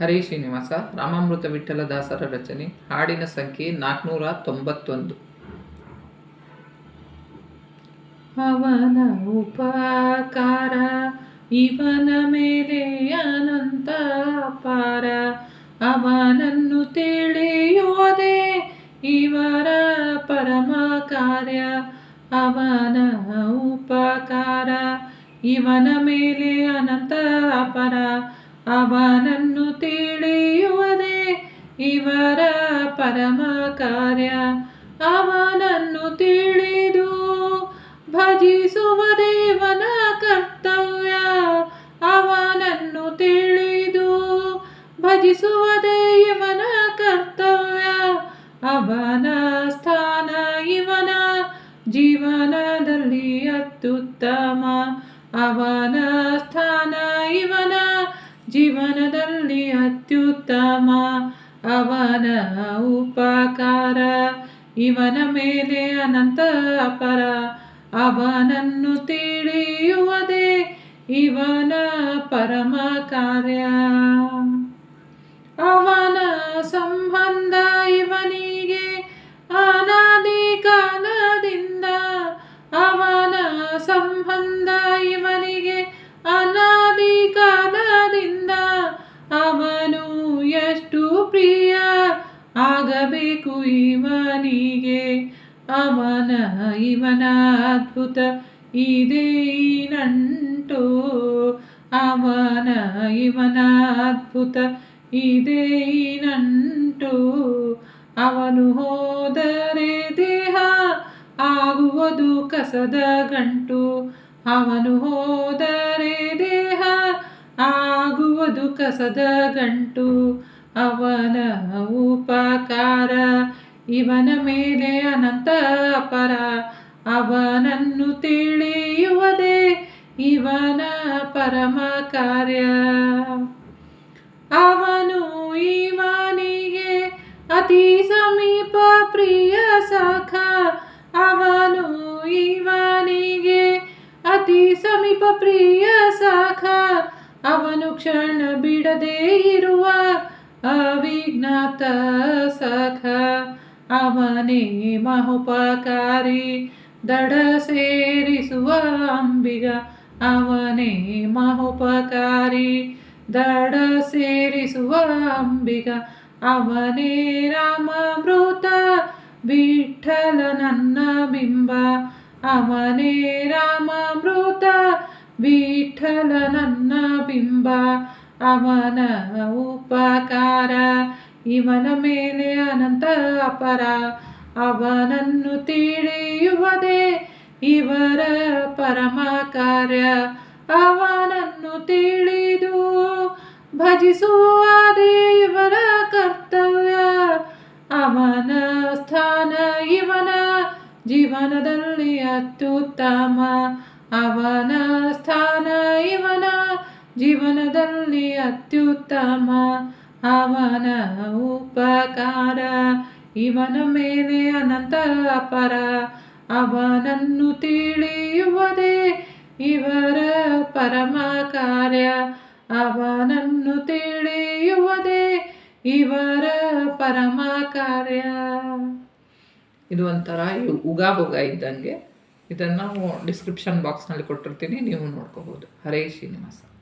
ಹರೇ ಶ್ರೀನಿವಾಸ, ರಾಮಾಮೃತ ವಿಠಲ ದಾಸರ ರಚನೆ, ಹಾಡಿನ ಸಂಖ್ಯೆ ನಾಲ್ಕುನೂರ ತೊಂಬತ್ತೊಂದು. ಅವನ ಉಪಕಾರ, ಇವನ ಮೇಲೆ ಅನಂತ ಅಪಾರ. ಅವನನ್ನು ತಿಳಿಯೋದೆ ಇವರ ಪರಮ ಕಾರ್ಯ. ಅವನ ಉಪಕಾರ, ಇವನ ಮೇಲೆ ಅನಂತ ಅಪರ. ಅವನನ್ನು ತಿಳಿಯುವುದೇ ಇವರ ಪರಮ ಕಾರ್ಯ ಅವನನ್ನು ತಿಳಿದು ಭಜಿಸುವ ದೇವನ ಕರ್ತವ್ಯ. ಅವನನ್ನು ತಿಳಿದು ಭಜಿಸುವ ದೇವನ ಕರ್ತವ್ಯ. ಅವನ ಸ್ಥಾನ ಇವನ ಜೀವನದಲ್ಲಿ ಅತ್ಯುತ್ತಮ. ಅವನ ಸ್ಥಾನ ಇವನ ಜೀವನದಲ್ಲಿ ಅತ್ಯುತ್ತಮ, ಅವನ ಉಪಕಾರ. ಇವನ ಮೇಲೆ ಅನಂತ ಅಪರ, ಅವನನ್ನು ತಿಳಿಯುವುದೇ ಇವನ ಪರಮ ಕಾರ್ಯ. ಅವನ ಸಂಬಂಧ ಇವನಿಗೆ ಅನಾದಿ ಕಾಲದಿಂದ ಅವನ ಸಂಬಂಧ ಅವನು ಎಷ್ಟು ಪ್ರಿಯ ಆಗಬೇಕು ಇವನಿಗೆ. ಅವನ ಇವನ ಅದ್ಭುತ ಇದೇ ನಂಟು ಅವನ ಇವನ ಅದ್ಭುತ ಇದೇ ನಂಟು ಅವನು ಹೋದರೆ ದೇಹ ಆಗುವುದು ಕಸದ ಗಂಟು. ಅವನು ಹೋದರೆ ದೇಹ ಕಸದ ಗಂಟು ಅವನ ಉಪಕಾರ ಇವನ ಮೇಲೆ ಅನಂತ ಅಪರ ಅವನನ್ನು ತಿಳಿಯುವುದೇ ಇವನ ಪರಮ ಕಾರ್ಯ. ಅವನು ಕ್ಷಣ ಬಿಡದೇ ಇರುವ ಅವಿಜ್ಞಾತ ಸಖ. ಅವನೇ ಮಹೋಪಕಾರಿ, ದಡ ಸೇರಿಸುವ ಅಂಬಿಗ. ಅವನೇ ಮಹೋಪಕಾರಿ, ದಡ ಸೇರಿಸುವ ಅಂಬಿಗ. ಅವನೇ ರಾಮಾಮೃತ, ವಿಠಲ ನನ್ನ ಬಿಂಬ. ಅವನೇ ರಾಮಾಮೃತ ವಿಠಲ ನನ್ನ ಬಿಂಬ, ಅವನ ಉಪಕಾರ. ಇವನ ಮೇಲೆ ಅನಂತ ಅಪರ, ಅವನನ್ನು ತಿಳಿಯುವುದೇ ಇವರ ಪರಮ ಕಾರ್ಯ. ಅವನನ್ನು ತಿಳಿದು ಭಜಿಸುವ ಇವರ ಕರ್ತವ್ಯ. ಅವನ ಸ್ಥಾನ ಇವನ ಜೀವನದಲ್ಲಿ ಅತ್ಯುತ್ತಮ. ಅವನ ಸ್ಥಾನ ಇವನ ಜೀವನದಲ್ಲಿ ಅತ್ಯುತ್ತಮ. ಅವನ ಉಪಕಾರ ಇವನ ಮೇಲೆ ಅನಂತ ಅಪರ. ಅವನನ್ನು ತಿಳಿಯುವುದೇ ಇವರ ಪರಮ ಕಾರ್ಯ. ಅವನನ್ನು ತಿಳಿಯುವುದೇ ಇವರ ಪರಮ ಕಾರ್ಯ. ಇದು ಒಂಥರ ಉಗಾಬುಗ ಇದ್ದಂಗೆ. ಇದನ್ನು ಡಿಸ್ಕ್ರಿಪ್ಷನ್ ಬಾಕ್ಸ್ನಲ್ಲಿ ಕೊಟ್ಟಿರ್ತೀನಿ ನೀವು ನೋಡ್ಕೋಬೋದು. ಹರೇ ಶ್ರೀನಿವಾಸ.